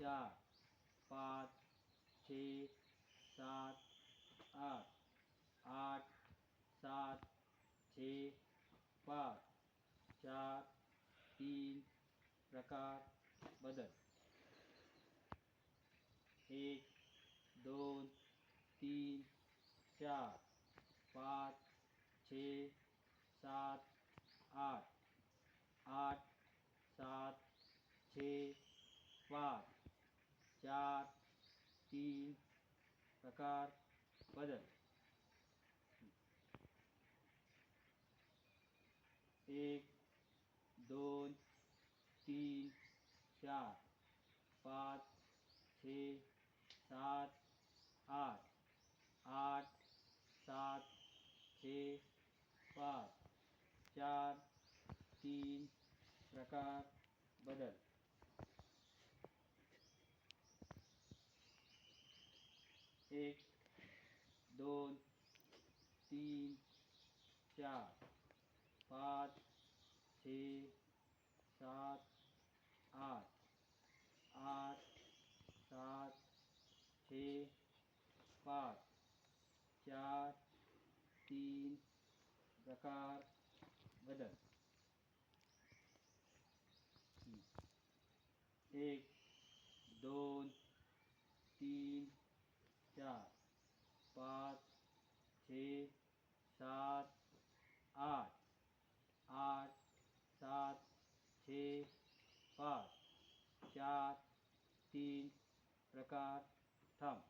चार, पाच, छे, सात, आठ आठ, सात, छे, पाच, चार, तीन, प्रकार, बदल। एक, दोन, तीन, चार, पाच, छे, सात, आठ आठ, सात, छे, पाच। चार, तीन, प्रकार, बदल। एक, दोन, तीन, चार, पाच छ सात, आठ आठ, सात छ पाँच, चार, तीन, प्रकार, बदल। एक दोन तीन, चार, पाँच, छ, सात, आठ आठ, सात, छ, पाच, चार, तीन, प्रकार, बदल। एक दोन तीन चार पाच छे सात आठ आठ सात छः पाँच चार तीन प्रकार थांब